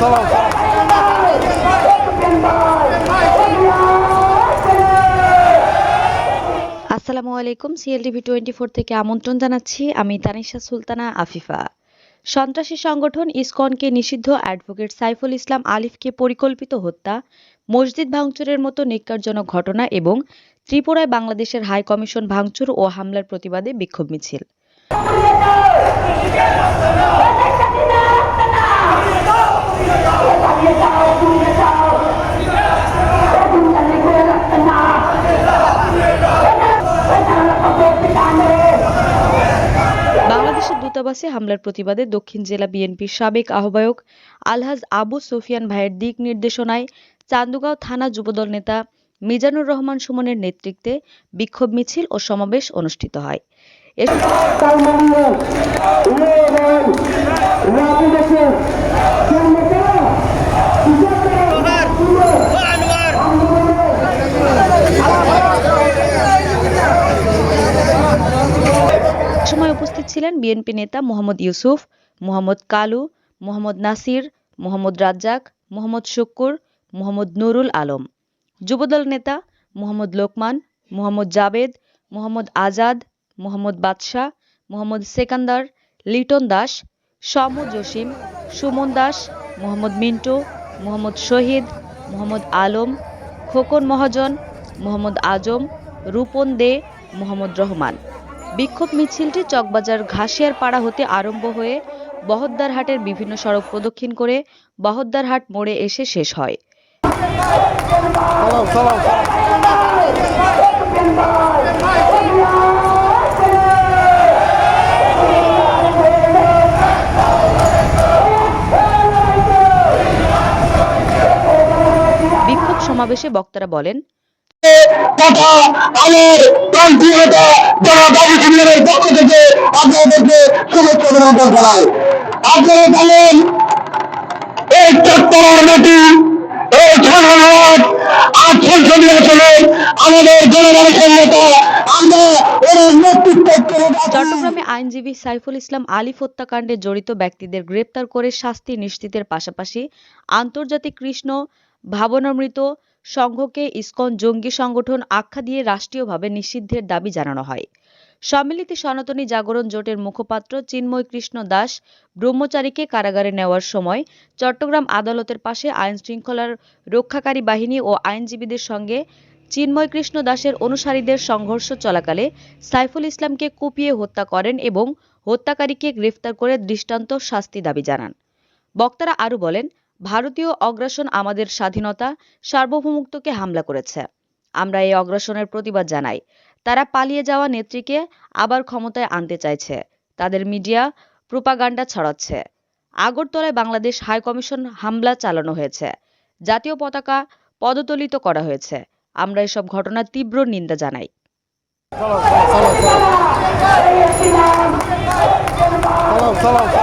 সালাম। আসসালামু আলাইকুম সিএলটিভি টোয়েন্টি ফোর থেকে আমন্ত্রণ জানাচ্ছি আমি তানিশা সুলতানা আফিফা। সন্ত্রাসী সংগঠন ইসকনকে নিষিদ্ধ অ্যাডভোকেট সাইফুল ইসলাম আলিফকে পরিকল্পিত হত্যা, মসজিদ ভাঙচুরের মতো নিকারজনক ঘটনা এবং ত্রিপুরায় বাংলাদেশের হাই কমিশন ভাঙচুর ও হামলার প্রতিবাদে বিক্ষোভ মিছিল। দূতাবাসে হামলার প্রতিবাদে দক্ষিণ জেলা বিএনপির সাবেক আহ্বায়ক আলহাজ আবু সুফিয়ান ভাইয়ের দিক নির্দেশনায় চান্দুগাঁও থানা যুবদল নেতা মিজানুর রহমান সুমনের নেতৃত্বে বিক্ষোভ মিছিল ও সমাবেশ অনুষ্ঠিত হয়। ছিলেন বিএনপি নেতা মোহাম্মদ ইউসুফ, মোহাম্মদ কালু, মোহাম্মদ নাসির, মোহাম্মদ রাজ্জাক, মোহাম্মদ শুক্কুর, মোহাম্মদ নুরুল আলম। যুবদল নেতা মোহাম্মদ লোকমান, মোহাম্মদ জাবেদ, মোহাম্মদ আজাদ, মোহাম্মদ বাদশাহ, মোহাম্মদ সেকান্দার, লিটন দাস সম জসিম, সুমন দাস, মোহাম্মদ মিন্টু, মোহাম্মদ শহীদ, মোহাম্মদ আলম, খোকন মহাজন, মোহাম্মদ আজম, রূপন দে, মোহাম্মদ রহমান। বিক্ষোভ মিছিলটি চকবাজার ঘাসিয়ার পাড়া হতে আরম্ভ হয়ে বহদ্দার হাটের বিভিন্ন সড়ক প্রদক্ষিণ করে বহদ্দার হাট মোড়ে এসে শেষ হয়। সমাবেশে বক্তারা বলেন চট্টগ্রাম আইনজীবী সাইফুল ইসলাম আলিফ হত্যাকাণ্ডে জড়িত ব্যক্তিদের গ্রেপ্তার করে শাস্তি নিশ্চিতের পাশাপাশি আন্তর্জাতিক কৃষ্ণ ভাবনামৃত সংঘকে ইসকন জঙ্গি সংগঠন আখ্যা দিয়ে রাষ্ট্রীয়ভাবে নিষিদ্ধের দাবি জানানো হয়। সম্মিলিত সনাতনী জাগরণ জোটের মুখপাত্র চিন্ময় কৃষ্ণ দাস ব্রহ্মচারীকে কারাগারে নেওয়ার সময় চট্টগ্রাম আদালতের পাশে আইন শৃঙ্খলার রক্ষাকারী বাহিনী ও আইনজীবীদের সঙ্গে চিন্ময় কৃষ্ণ দাসের অনুসারীদের সংঘর্ষ চলাকালে সাইফুল ইসলামকে কুপিয়ে হত্যা করেন এবং হত্যাকারীকে গ্রেফতার করে দৃষ্টান্ত শাস্তি দাবি জানান। বক্তারা আরও বলেন ভারতীয় অগ্রাসন আমাদের স্বাধীনতা, সার্বভৌমত্বকে হামলা করেছে। আমরা এই অগ্রাসনের প্রতিবাদ জানাই। তারা পালিয়ে যাওয়া নেত্রীকে আবার ক্ষমতায় আনতে চাইছে। তাদের মিডিয়া প্রোপাগান্ডা ছড়াচ্ছে। আগরতলায় বাংলাদেশ হাই কমিশন হামলা চালানো হয়েছে। জাতীয় পতাকা পদতলিত করা হয়েছে। আমরা এসব ঘটনার তীব্র নিন্দা জানাই। সালাম সালাম